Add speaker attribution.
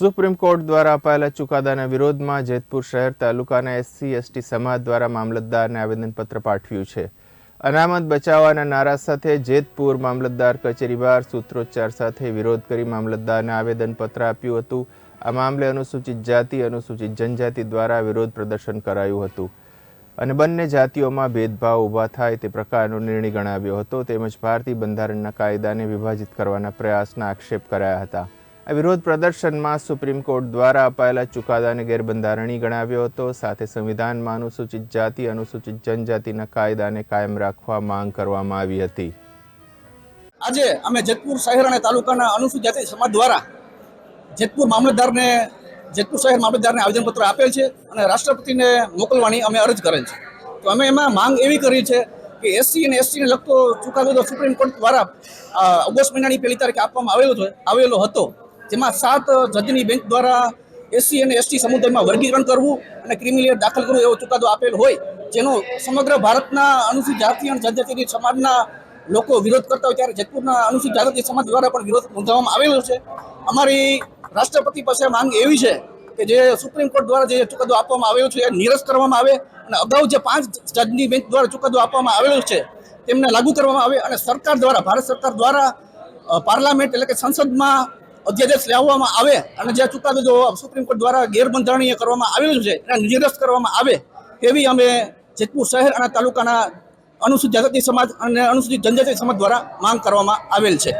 Speaker 1: Supreme court દ્વારા અપાયેલા ચુકાદાના વિરોધમાં જેતપુર શહેર તાલુકાના એસસી, એસટી સમાજ દ્વારા મામલતદારને આવેદનપત્ર પાઠવ્યું છે. અનામત બચાવવાના નારા સાથે જેતપુર મામલતદાર કચેરી બહાર સૂત્રોચ્ચાર સાથે વિરોધ કરી મામલતદારને આવેદનપત્ર આપ્યું હતું. આ મામલે અનુસૂચિત જાતિ, અનુસૂચિત જનજાતિ દ્વારા વિરોધ પ્રદર્શન કરાયું હતું. અને બંને જાતિઓમાં ભેદભાવ ઊભા થાય તે પ્રકારનો નિર્ણય ગણાવ્યો હતો. તેમજ ભારતીય બંધારણના કાયદાને વિભાજિત કરવાના પ્રયાસના આક્ષેપ કરાયા હતા. આ વિરોધ પ્રદર્શનમાં સુપ્રીમ કોર્ટ દ્વારા અપાયેલા ચુકાદાને ગેરબંધારણીય ગણાવ્યો હતો. સાથે સંવિધાનમાં અનુસૂચિત જાતિ, અનુસૂચિત જનજાતિના કાયદાને કાયમ રાખવા માંગ કરવામાં આવી હતી.
Speaker 2: આજે અમે જેતપુર શહેર અને તાલુકાના અનુસૂચિત જાતિ સમાજ દ્વારા જેતપુર મામલતદારને, જેતપુર શહેર મામલતદારને આવેદનપત્ર આપેલ છે અને રાષ્ટ્રપતિને મોકલવાની અમે અરજ કરેલ છે. તો અમે એમાં માંગ એવી કરી છે કે એસસી અને એસટીને લગતો ચુકાદો સુપ્રીમ કોર્ટ દ્વારા ઓગસ્ટ મહિનાની પહેલી તારીખે આપવામાં આવેલો આવેલો હતો. જેમાં સાત જજની બેંચ દ્વારા એસસી અને એસટી સમુદાયમાં વર્ગીકરણ કરવું અને ક્રિમિનલ દાખલ કરવું એવો ચુકાદો આપેલ હોય, જેનો સમગ્ર ભારતના અનુસૂચિત જાતિ અને જનજાતિ સમાજના લોકો વિરોધ કરતા હોય ત્યારે જેતપુરના અનુસૂચિત જાતિ સમાજ દ્વારા પણ વિરોધ નોંધાવવામાં આવેલો છે. અમારી રાષ્ટ્રપતિ પાસે માંગ એવી છે કે જે સુપ્રીમ કોર્ટ દ્વારા જે ચુકાદો આપવામાં આવ્યો છે એ નિરસ્ત કરવામાં આવે અને અગાઉ જે પાંચ જજની બેંચ દ્વારા ચુકાદો આપવામાં આવેલો છે, તેમને લાગુ કરવામાં આવે અને સરકાર દ્વારા, ભારત સરકાર દ્વારા પાર્લામેન્ટ એટલે કે સંસદમાં અધ્યાદેશ લાવવામાં આવે અને જે ચુકાદો જો સુપ્રીમ કોર્ટ દ્વારા ગેરબંધારણીય કરવામાં આવેલું છે, એને નિરસ્ત કરવામાં આવે એવી અમે જેતપુર શહેર અને તાલુકાના અનુસૂચિત જાતિ સમાજ અને અનુસૂચિત જનજાતિ સમાજ દ્વારા માંગ કરવામાં આવેલ છે.